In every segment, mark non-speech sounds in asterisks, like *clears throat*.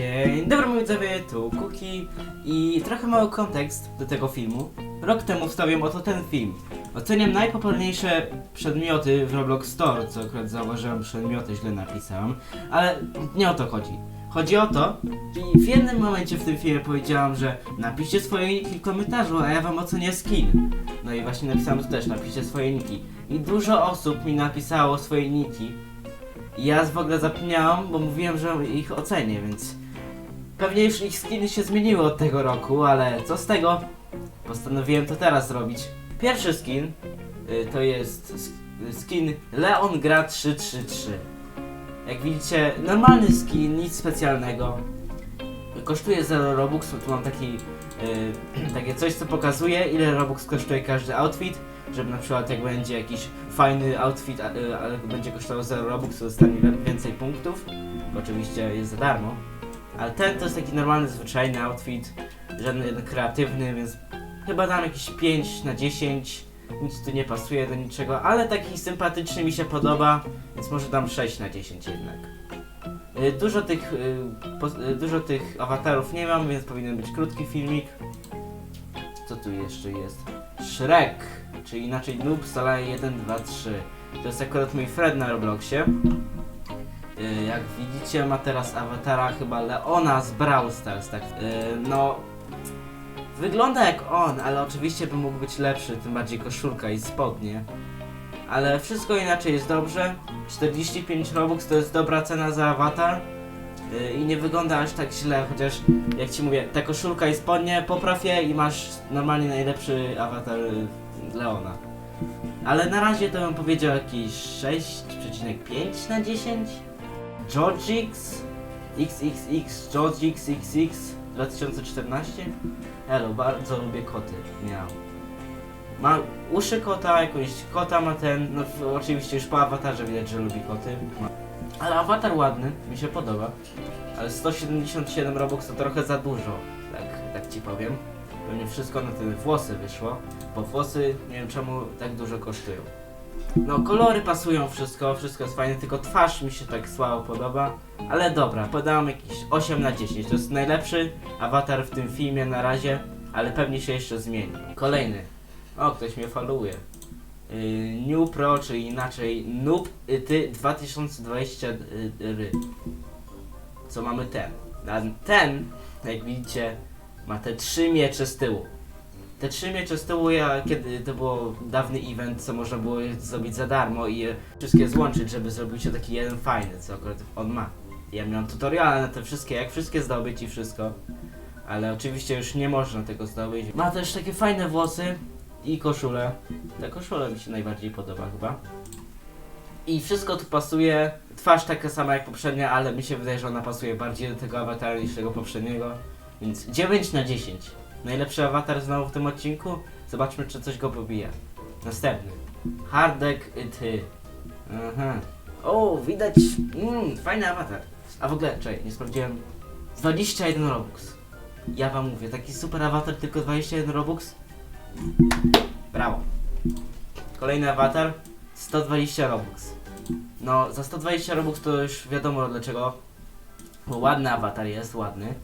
Dzień dobry moi widzowie, tu Kuki i trochę mały kontekst do tego filmu. Rok temu wstawiłem oto ten film. Oceniam najpopularniejsze przedmioty w Roblox Store, co akurat zauważyłem, przedmioty źle napisałem, ale nie o to chodzi. Chodzi o to, i w jednym momencie w tym filmie powiedziałam, że napiszcie swoje niki w komentarzu, a ja wam ocenię skin. No i właśnie napisałem tu też, napiszcie swoje niki. I dużo osób mi napisało swoje niki. I ja w ogóle zapomniałam, bo mówiłem, że ich ocenię, więc pewnie już ich skiny się zmieniły od tego roku, ale co z tego? Postanowiłem to teraz zrobić. Pierwszy skin y, to jest sk- skin Leon Gra 333. Jak widzicie, normalny skin, nic specjalnego. Kosztuje 0 Robux, tu mam taki, y, takie coś, co pokazuje, ile Robux kosztuje każdy outfit, żeby na przykład jak będzie jakiś fajny outfit, a, y, ale będzie kosztował 0 Robux, to dostanie więcej punktów, oczywiście jest za darmo. Ale ten to jest taki normalny, zwyczajny outfit, żaden kreatywny, więc chyba dam jakieś 5 na 10. Nic tu nie pasuje do niczego, ale taki sympatyczny mi się podoba, więc może dam 6 na 10 jednak. Y, Dużo tych, y, y, dużo tych awatarów nie mam, więc powinien być krótki filmik. Co tu jeszcze jest? Shrek, czyli inaczej Noob Salai 1, 2, 3. To jest akurat mój Fred na Robloxie. Y, Jak widzicie ma teraz awatara chyba Leona z Brawl Stars, tak? Y, No, wygląda jak on, ale oczywiście by mógł być lepszy, tym bardziej koszulka i spodnie. Ale wszystko inaczej jest dobrze. 45 Robux to jest dobra cena za awatar. Y, I nie wygląda aż tak źle, chociaż jak ci mówię, ta koszulka i spodnie, popraw je i masz normalnie najlepszy awatar Leona. Ale na razie to bym powiedział jakieś 6,5 na 10. Georgix XXX Georgix XX 2014 Elo, bardzo lubię koty. Miał. Ma uszy kota, jakąś kota ma ten, no oczywiście już po awatarze widać, że lubi koty. Ale awatar ładny, mi się podoba. Ale 177 robux to trochę za dużo, tak, tak ci powiem. Pewnie wszystko na te włosy wyszło, bo włosy nie wiem czemu tak dużo kosztują. No kolory pasują wszystko, wszystko jest fajne, tylko twarz mi się tak słabo podoba. Ale dobra, podałam jakieś 8 na 10. To jest najlepszy awatar w tym filmie na razie, ale pewnie się jeszcze zmieni. Kolejny. O, ktoś mnie followuje. Yy, New Pro, czyli inaczej Noob Ty 2020 y, ry. Co mamy ten? A ten, jak widzicie, ma te trzy miecze z tyłu. Te trzy miecze z tyłu, ja kiedy to było dawny event, co można było zrobić za darmo i je wszystkie złączyć, żeby zrobił się taki jeden fajny, co akurat on ma. Ja miałem tutoriale na te wszystkie, jak wszystkie zdobyć i wszystko. Ale oczywiście już nie można tego zdobyć. Ma też takie fajne włosy i koszulę. Ta koszula mi się najbardziej podoba chyba. I wszystko tu pasuje. Twarz taka sama jak poprzednia, ale mi się wydaje, że ona pasuje bardziej do tego awatara niż tego poprzedniego. Więc 9 na 10. Najlepszy awatar znowu w tym odcinku. Zobaczmy, czy coś go pobija. Następny. Hardek ty. Aha. O, widać. Mm, fajny awatar. A w ogóle, czekaj, nie sprawdziłem. 21 Robux. Ja wam mówię, taki super awatar, tylko 21 Robux. Brawo. Kolejny awatar. 120 Robux. No, za 120 Robux to już wiadomo dlaczego. Bo ładny awatar jest, ładny.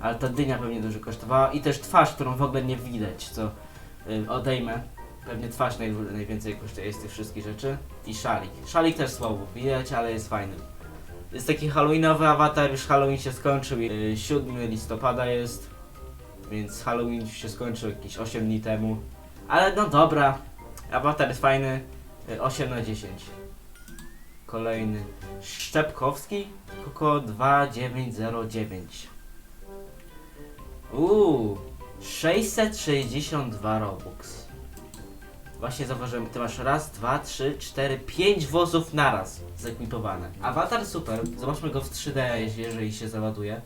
Ale ta dynia pewnie dużo kosztowała. I też twarz, którą w ogóle nie widać, co y, odejmę. Pewnie twarz naj, najwięcej kosztuje z tych wszystkich rzeczy. I szalik. Szalik też słabo widać, ale jest fajny. Jest taki halloweenowy awatar, już Halloween się skończył. y, 7 listopada jest. Więc Halloween się skończył jakieś 8 dni temu. Ale no dobra. Awatar jest fajny. y, 8 na 10. Kolejny. Szczepkowski. Koko 2909. Uuu. 662 Robux. Właśnie zauważyłem, ty masz raz, dwa, trzy, cztery, pięć włosów naraz zekwipowane. Awatar super, zobaczmy go w 3D, jeżeli się załaduje.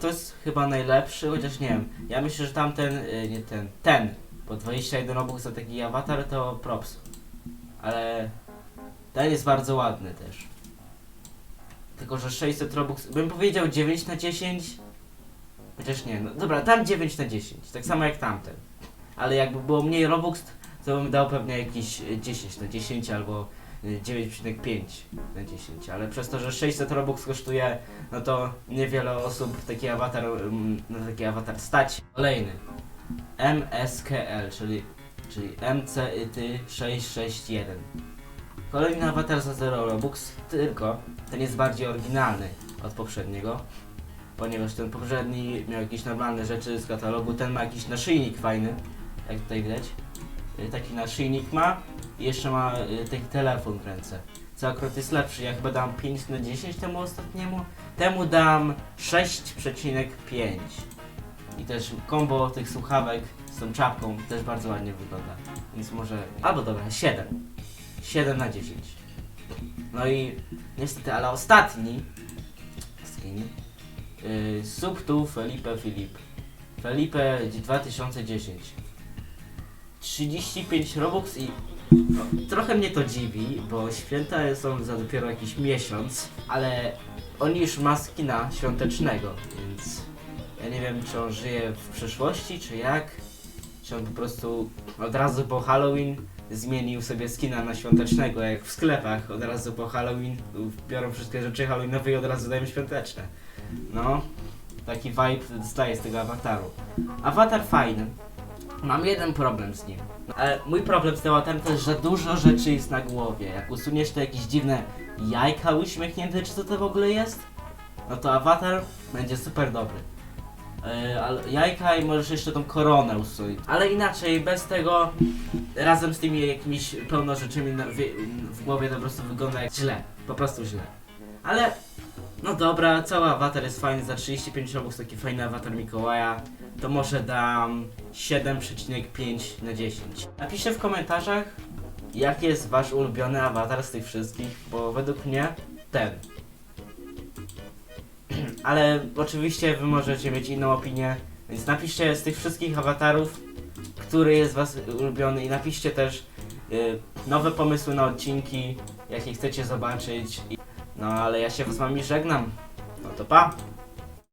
To jest chyba najlepszy, chociaż nie wiem. Ja myślę, że tamten, y, nie ten, ten, bo 21 Robux za taki awatar to props. Ale ten jest bardzo ładny też. Tylko, że 600 Robux, bym powiedział 9 na 10. Chociaż nie, no dobra, tam 9 na 10, tak samo jak tamten. Ale jakby było mniej Robux, to bym dał pewnie jakieś y, 10 na 10 albo y, 9,5 na 10, ale przez to, że 600 Robux kosztuje, no to niewiele osób taki awatar, na taki awatar stać. Kolejny. MSKL, czyli, czyli MCIT 661. Kolejny awatar za 0 Robux, tylko ten jest bardziej oryginalny od poprzedniego, ponieważ ten poprzedni miał jakieś normalne rzeczy z katalogu, ten ma jakiś naszyjnik fajny, jak tutaj widać. Y, Taki naszyjnik ma i jeszcze ma y, taki telefon w ręce. Co akurat jest lepszy, ja chyba dam 5 na 10 temu ostatniemu, temu dam 6,5. I też kombo tych słuchawek z tą czapką też bardzo ładnie wygląda. Więc może. Albo dobra, 7. 7 na 10. No i niestety, ale ostatni skin. Yy, Subtu Felipe Filip. Felipe 2010. 35 Robux i no, trochę mnie to dziwi, bo święta są za dopiero jakiś miesiąc, ale on już ma skina świątecznego, więc ja nie wiem, czy on żyje w przyszłości, czy jak. Czy on po prostu od razu po Halloween zmienił sobie skina na świątecznego, jak w sklepach. Od razu po Halloween biorą wszystkie rzeczy Halloweenowe i od razu dają świąteczne. No, taki vibe dostaję z tego awataru. Awatar fajny. Mam jeden problem z nim. Ale mój problem z tym awatarem to jest, że dużo rzeczy jest na głowie. Jak usuniesz to jakieś dziwne jajka uśmiechnięte, czy co to w ogóle jest, no to awatar będzie super dobry. Yy, ale jajka i możesz jeszcze tą koronę usunąć. Ale inaczej, bez tego, razem z tymi jakimiś pełno rzeczami na, w, w głowie to po prostu wygląda jak źle. Po prostu źle. Ale, no dobra, cały awatar jest fajny, za 35 robux taki fajny awatar Mikołaja, to może dam 7,5 na 10. Napiszcie w komentarzach, jaki jest wasz ulubiony awatar z tych wszystkich, bo według mnie ten. *clears throat* Ale oczywiście wy możecie mieć inną opinię, więc napiszcie z tych wszystkich awatarów, który jest was ulubiony i napiszcie też y, nowe pomysły na odcinki, jakie chcecie zobaczyć. No ale ja się z wami żegnam. No to pa!